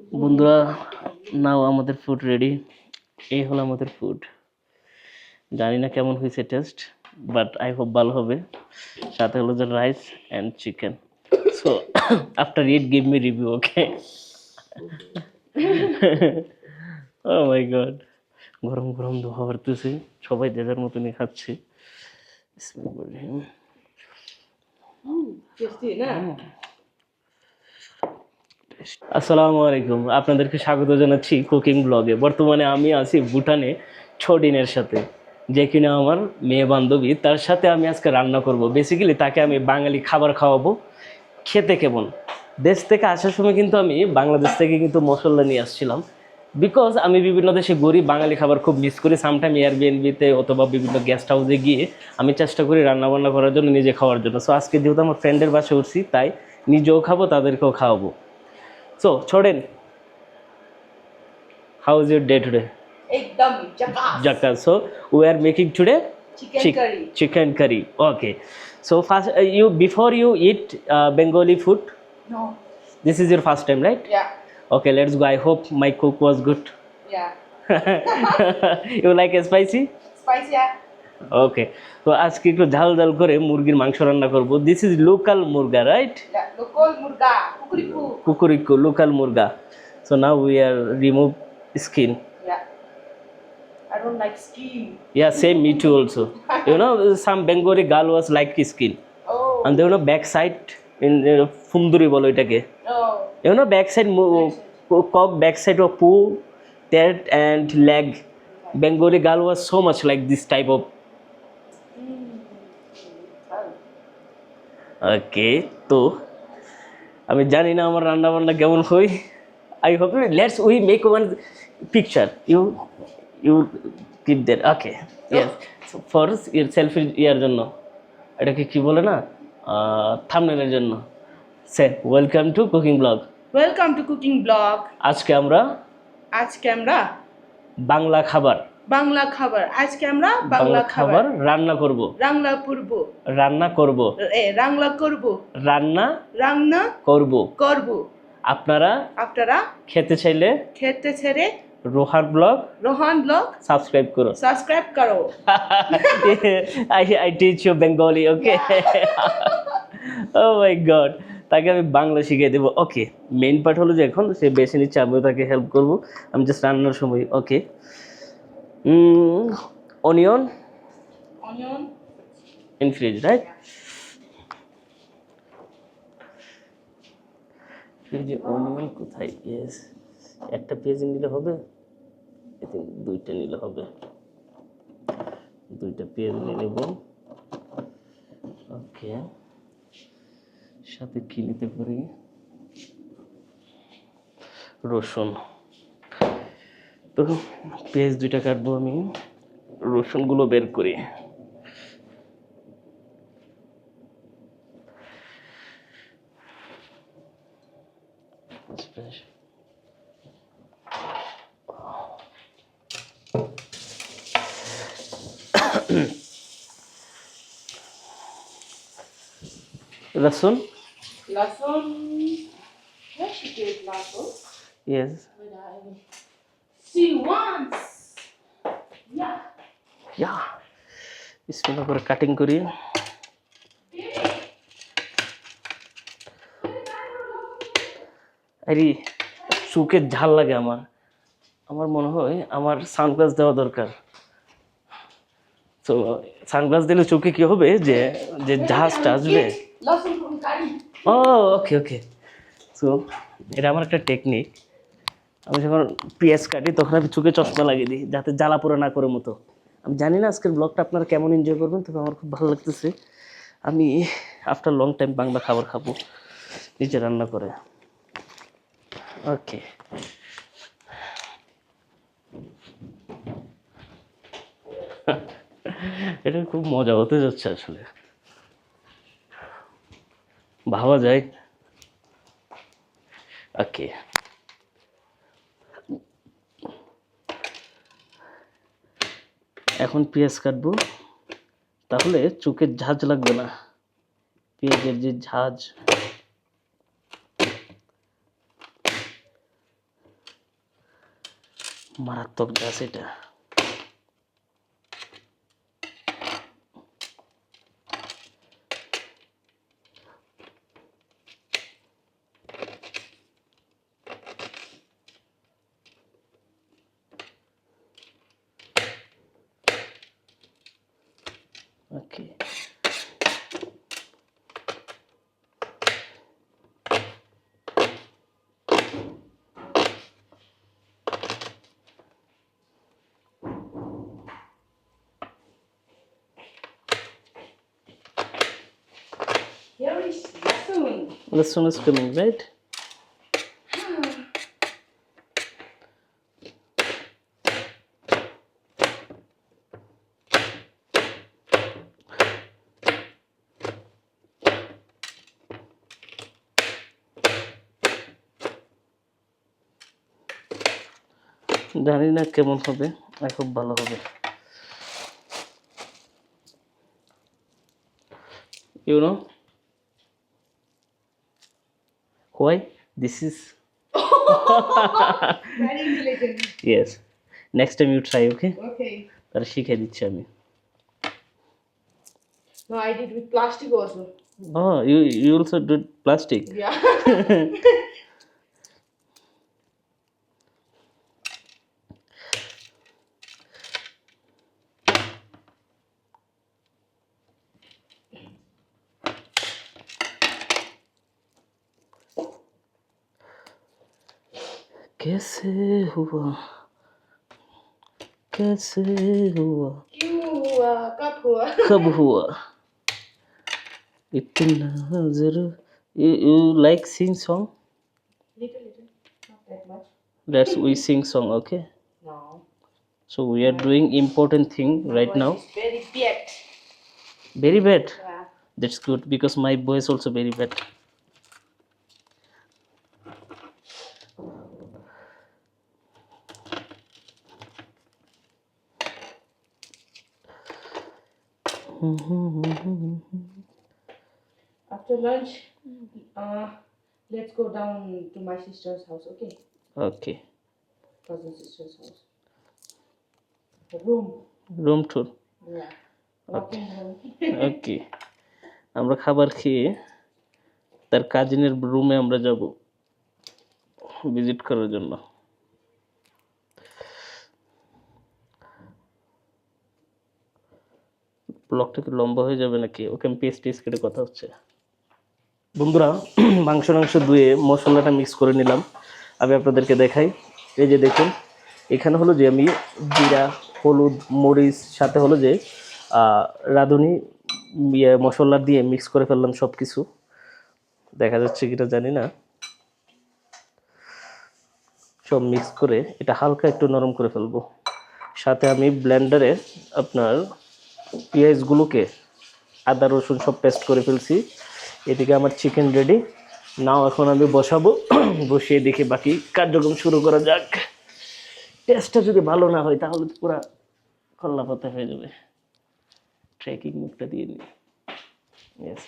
বন্ধুরা নাও আমাদের food ready এই হলো আমাদের ফুড জানি না কেমন হয়েছে টেস্ট বাট আই হোপ ভালো হবে। সাথে হলো যে rice and chicken so after eat give me review okay oh my god গরম গরম ধোয়া পড়তেছে সবাই যে যার মতনই খাচ্ছে। টেস্টি না? আসসালামু আলাইকুম। আপনাদেরকে স্বাগত জানাচ্ছি কুকিং ব্লগে। বর্তমানে আমি আছি ভুটানে ছডিনের সাথে। যে কিনা আমার মেয়ে বান্ধবী, তার সাথে আমি আজকে রান্না করব। বেসিক্যালি তাকে আমি বাঙালি খাবার খাওয়াবো। খেতে কেমন? দেশ থেকে আসার সময় কিন্তু আমি বাংলাদেশ থেকে কিন্তু মশলা নিয়ে আসছিলাম। বিকজ আমি বিভিন্ন দেশে ঘুরি, বাঙালি খাবার খুব মিস করি। সামটাইম এয়ারবিএনবিতে অথবা বিভিন্ন গেস্ট হাউসে গিয়ে আমি চেষ্টা করি রান্নাবান্না করার জন্য, নিজে খাওয়ার জন্য। সো আজকে যেহেতু আমার ফ্রেন্ডের বাসায় উঠছি, তাই নিজেও খাব, তাদেরকেও খাওয়াবো। So, Choden, how is your day today? একদম জাকাস Jaka. So, we are making today chicken chick- curry chicken curry. Okay. So, first, uh, you before you eat uh, Bengali food, no this is your first time, right? Yeah Okay, let's go. I hope my cook was good. Yeah you like spicy? Spicy yeah okay তো আজকে একটু ঝাল ঝাল করে মুরগির মাংস রান্না করব this is local murga right local murga কুকুরিকু কুকুরিকু লোকাল মুরগা so now we are remove skin yeah I don't like skin. Yeah, same me too also. you know, some Bengali girl was like skin. Oh, And they know backside in uh, Funduri বলো এটাকে no. You know backside mo- cock backside of poo, that and leg. Bengali girl was so much like this type of ওকে তো আমি জানি না আমার রান্না বান্না কেমন হই I hope let's we make one picture you you keep that okay yes for your selfie ইয়ার জন্য। এটাকে কি বলে না? থামনেলের জন্য। সে welcome to cooking blog welcome to cooking blog আজকে আমরা আজকে আমরা বাংলা খাবার। বাংলা খাবার। আজকে আমরা বাংলা খাবার। রান্না করব। রাংলা করব। রান্না করব। এ রাংলা করব। রান্না রান্না করব। করব। আপনারা আপনারা খেতে চাইলে খেতে ছেড়ে Rohan blog Rohan blog subscribe করো। সাবস্ক্রাইব করো। I I teach you Bengali, okay? oh my god. তাকে আমি বাংলা শিখিয়ে দেবো। ওকে মেইন পার্ট হলো যে এখন সে বেছে নিচ্ছে আমিও তাকে হেল্প করব। আমি জাস্ট রান্নার সময় okay onion onion in fridge right ফ্রিজে অনিয়ন কোথায়? ইয়েস একটা পেঁয়াজ নিলে হবে I think দুইটা নিলে হবে। দুইটা পেঁয়াজ নিয়ে নেব। ওকে সাথে কি নিতে পারি? রসুন। তো পেঁয়াজ দুইটা কাটবো আমি রসুনগুলো বের করি she get Yes. She wants. Yeah. Yeah. বিসমিল্লাহ করে কাটিং করি আরে ঝাল লাগে আমার আমার মনে হয় আমার সানগ্লাস দেওয়া দরকার তো সানগ্লাস দিলে চোখে কি হবে যে যে জাহাজটা আসবে. ও ওকে ওকে সো এটা আমার একটা টেকনিক আমি যখন পেঁয়াজ কাটি, তখন আমি চোখে চশমা লাগিয়ে দিই, যাতে জ্বালা পোড়া না করে মতো। আমি জানি না আজকের ব্লগটা আপনারা কেমন এনজয় করবেন, তবে আমার খুব ভালো লাগতেছে। আমি আফটার লং টাইম বাংলা খাবার খাব, নিজে রান্না করে। ওকে এটা খুব মজা হতে যাচ্ছে আসলে। ভাবা যায়। ওকে এখন পেঁয়াজ কাটবো। তাহলে চোখের ঝাঁজ লাগবে না। পেঁয়াজের যে ঝাঁজ। মারাত্মক ঝাঁজ এটা। This one is coming, right? জানি না কেমন হবে আর খুব ভালো হবে you This is very intelligent. Yes. Next time you try, okay? Okay. Rashika Dichami. No, I did with plastic also. Oh, you you also did plastic. Yeah. कैसे हुआ कैसे हुआ क्यों हुआ कब हुआ कब हुआ इतना जरूर you, you like sing song little little not that much let's we sing song okay no so we are doing important thing right now Voice is very bad very bad yeah. that's good because my voice also very bad after lunch uh let's go down to my sister's house okay okay cousin sister's house the room room tour yeah walking room ওকে আমরা খাবার খেয়ে তার কাজিনের রুমে আমরা যাব visit করার জন্য ব্লগটা কি লম্বা হয়ে যাবে নাকি? ওকে আমি পেস্ট টেস্ট কেটে কথা হচ্ছে। বন্ধুরা, মাংস মাংস ধুয়ে মশলাটা মিক্স করে নিলাম। আমি আপনাদেরকে দেখাই। এই যে দেখুন, এখানে হলো যে আমি জিরা, হলুদ, মরিচ, সাথে হলো যে রাঁধুনি ইয়ে মশলা দিয়ে মিক্স করে ফেললাম সব কিছু দেখা যাচ্ছে কিনা জানি না। সব মিক্স করে এটা হালকা একটু নরম করে ফেলব। সাথে আমি ব্লেন্ডারে আপনার পেঁয়াজগুলোকে আদা, রসুন সব পেস্ট করে ফেলছি। এদিকে আমার চিকেন রেডি নাও এখন আমি বসাবো। বসিয়ে দেখি বাকি কার্যক্রম শুরু করা যাক। টেস্টটা যদি ভালো না হয়, তাহলে তো পুরা কল্লা পাতা হয়ে যাবে। ট্রেকিং মুখটা দিয়ে নিই। ইয়েস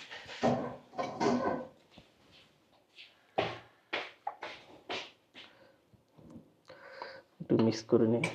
একটু মিক্স করে নিই।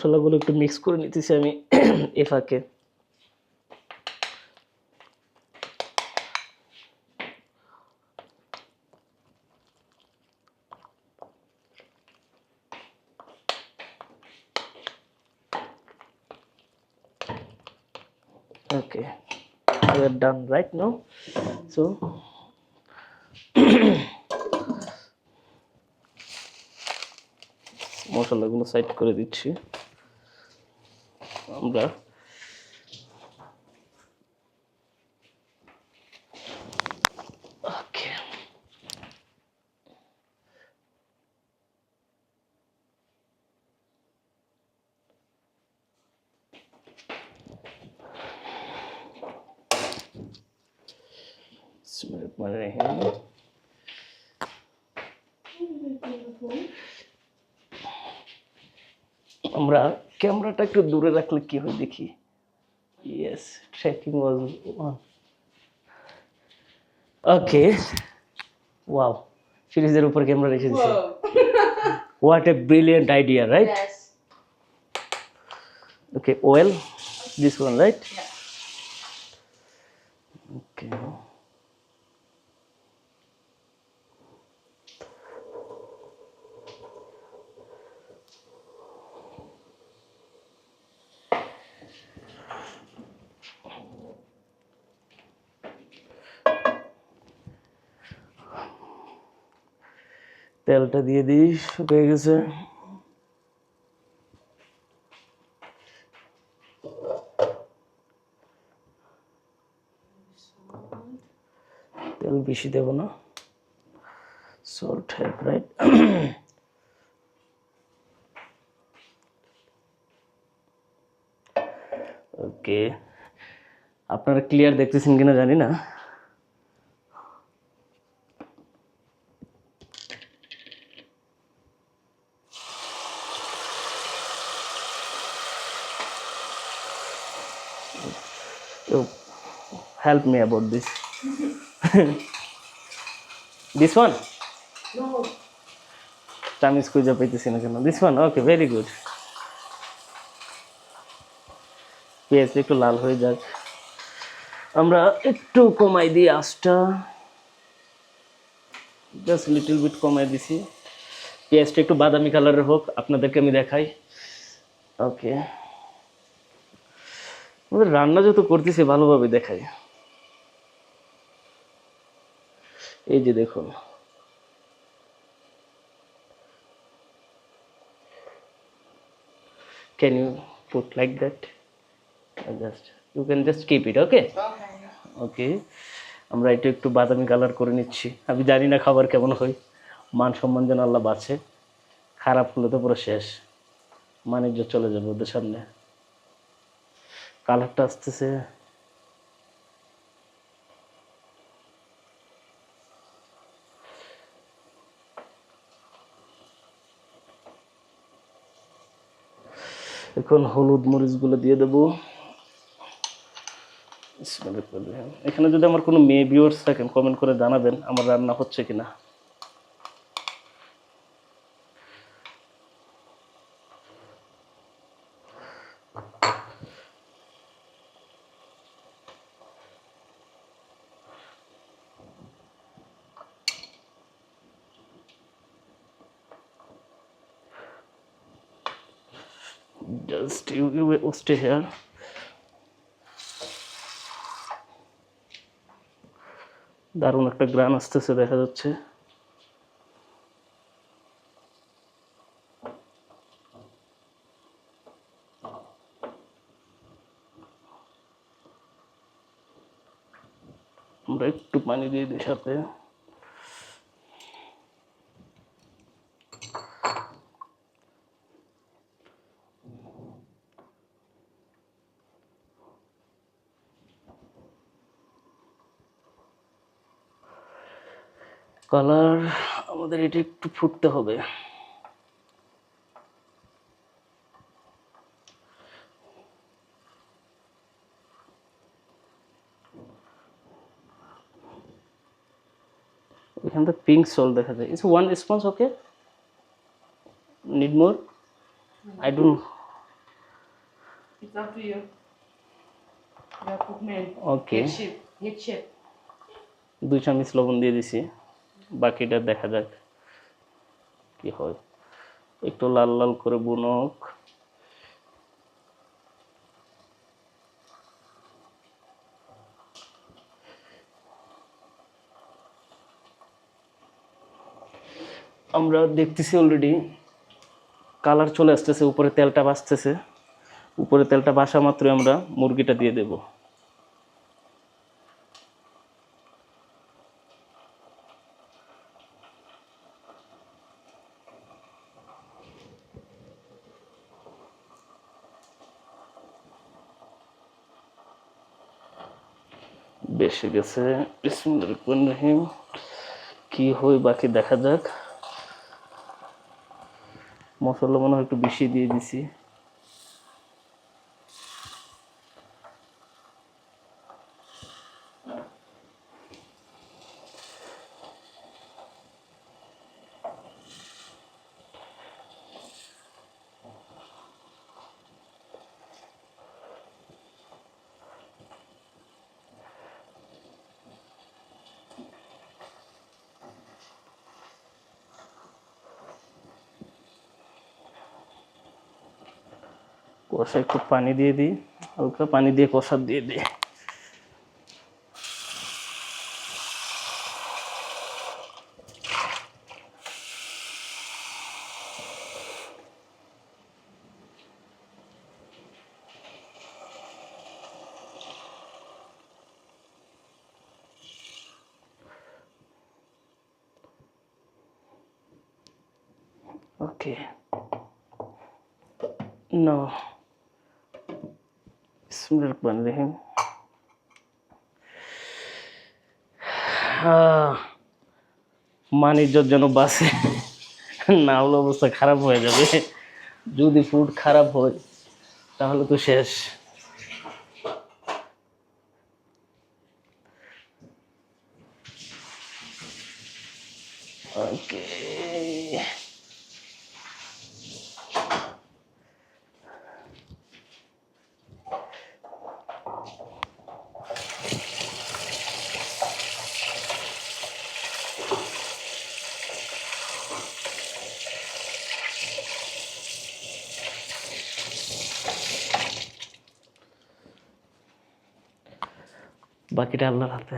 মশলাগুলো একটু মিক্স করে নিতেছি আমি এ ফাঁকে। Okay, we are done right মশলাগুলো সাইড করে দিচ্ছি। udah oke. Bismillahirrahmanirrahim ক্যামেরাটা একটু দূরে রাখলে কি হয় দেখি yes tracking was okay wow ফ্রিজের উপর ক্যামেরা রেখে দিয়েছে Whoa. What a brilliant idea right Yes. Okay, oil. This one, right? Yeah. Okay. তেলটা দিয়ে দিই, শুকিয়ে গেছে। তেল বেশি দেব না। সল্ট রাইট ওকে আপনারা ক্লিয়ার দেখতেছেন কিনা জানি না। Help me about this. This one? No. চামিজ খুঁজে পাইতেছি না কেন this one okay very good পেঁয়াজটা একটু লাল হয়ে যাক। আমরা একটু কমাই দিই আঁচটা। জাস্ট লিটল বিট কমাই দিছি। পেঁয়াজটা একটু বাদামি কালারের হোক আপনাদেরকে আমি দেখাই। ওকে আমাদের রান্না যত করতেছি ভালোভাবে দেখাই। এই যে দেখুন। Put like that? Or just, you can just keep it, okay? Okay. ওকে আমরা এটা একটু বাদামি কালার করে নিচ্ছি। আমি জানি না খাবার কেমন হয়। মান সম্মান যেন আল্লাহ বাঁচে। খারাপ হলে তো পুরো শেষ। মানিজ্য চলে যাবে ওদের সামনে। কালারটা আসতেছে। এখন হলুদ মরিচগুলো দিয়ে দেবো। এখানে যদি আমার কোনো মেয়ে ভিউয়ার্স থাকেন কমেন্ট করে জানাবেন আমার রান্না হচ্ছে কিনা just you, you will stay here. দারুণ একটা গ্রান আসতেছে দেখা যাচ্ছে। আমরা একটু পানি দিয়ে দিই সাথে। কালার আমাদের এটা একটু ফুটতে হবে এখান থেকে পিঙ্ক সোল দেখা যায় it's one response okay need more I don't It's up to you. You're a cook man. Okay Head chef. Head chef. দুই চামচ লবণ দিয়ে দিছি বাকিটা দেখা যাক কি হয়। একটু লাল লাল করে বুনক। আমরা দেখতেছি অলরেডি কালার চলে আসতেছে, উপরে তেলটা বাসতেছে উপরে তেলটা বাসা মাত্রই আমরা মুরগিটা দিয়ে দেবো। বেশি গেছে। বিসমিল্লাহির রহমান রহিম। কি হয় বাকি দেখা যাক। মশলা মনে হয় একটু বেশি দিয়ে দিছি। কষা একটু পানি দিয়ে দিই হালকা পানি দিয়ে কষা দিয়ে দিই Okay. No. বিসমিল্লাহির রহমানির রহিম আহ, মানিজ্যর জন্য বাসে না হলে অবস্থা খারাপ হয়ে যাবে। যদি ফুড খারাপ হয় তাহলে তো শেষ। ওকে বাকিটা আল্লাহর হাতে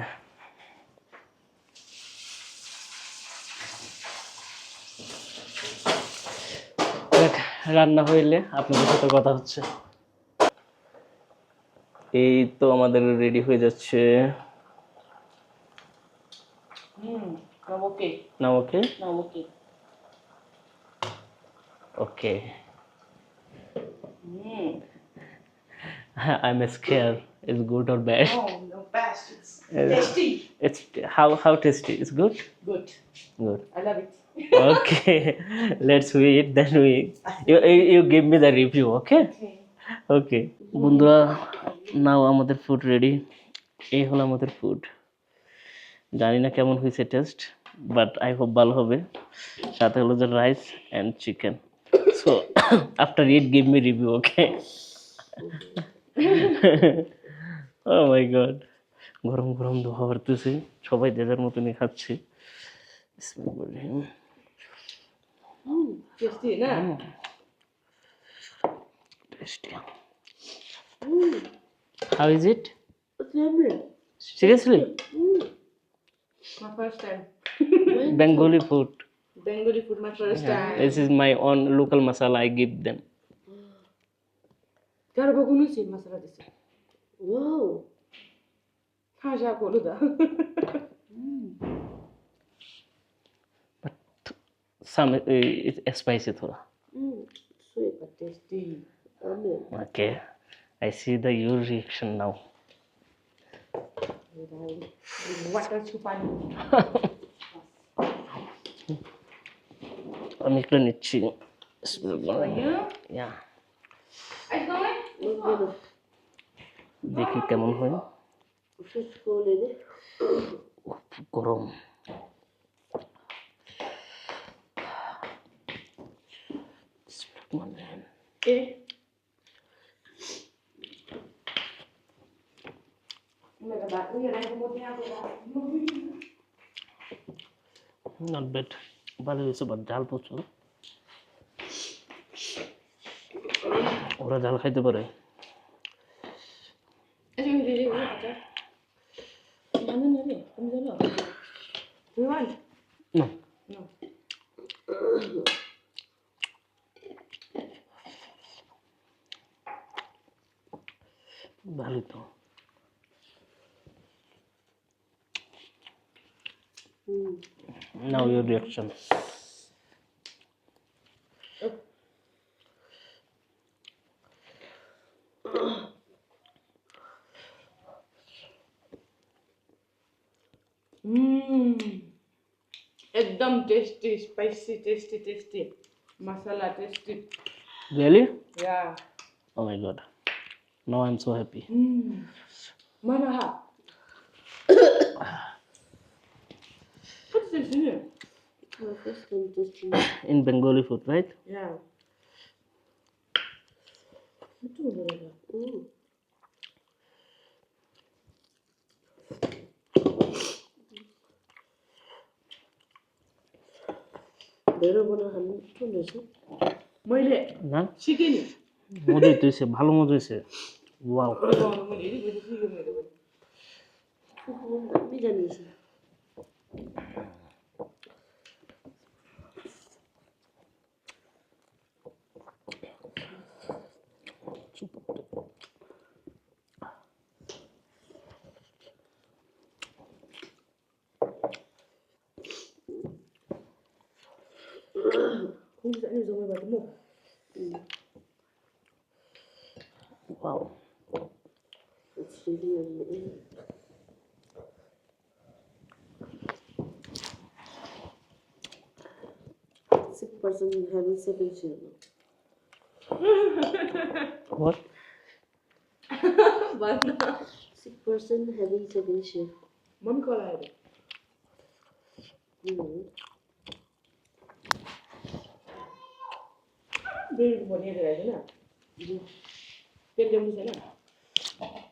রান্না হইলে আপনাদের সাথে কথা হচ্ছে এই তো আমাদের রেডি হয়ে যাচ্ছে. না okay. Okay. I am scare is good or bad Oh, no best. It's tasty. It's how how tasty it's good Good. Good I love it. okay. Let's wait then we you, you, you give me the review okay? Okay. Okay বন্ধুরা now আমাদের food ready এই হলো আমাদের food জানি না কেমন হয়েছে test but I hope ভালো হবে. সাথে হলো যে rice and chicken so after eat give me review okay oh my god গরম গরম ধোয়া পড়তেছে সবাই যে যার মতনই খাচ্ছে Mm. Mm. yummy. seriously Mm. My first time. bengali food my first time. this is my own local masala i give them Cara, bagulho sim, masala desse. Wow. Ah, já boluda. some uh, it's spicy thoda Mm. Sweet but tasty. Yummy. okay i see the your reaction now Water chupani. আমি একটু নিচ্ছি You? Yeah, I going? দেখি কেমন হয়। গরম? Not bad ভালো হয়েছে but ঝাল প্রচুর। ওরা ঝাল খাইতে পারে। Ito yung hindi ko ata. Ano na rin? Ano na lang? You want? না No. ভালোই তো নাও ইউর রিয়াকশন Mmm, it's एकदम tasty spicy tasty, tasty, masala, tasty. really? Yeah. Oh my god. Now i'm so happy. Mm. ha? What's this here in bengali food right? Yeah. বেরোবো না আমি চলে এসে মইলে না। শিখিনি। মজা হইতেছে ভালো মজা হইছে। জানিয়েছি Không dễ này rồi 17 1 Wow Sick person having seven children. What? Bana. Sick person having seven children. Mom call ayrı. Hmm. बेलुकी भोलि हेरेर होइन बेलुकी आउनुहोस्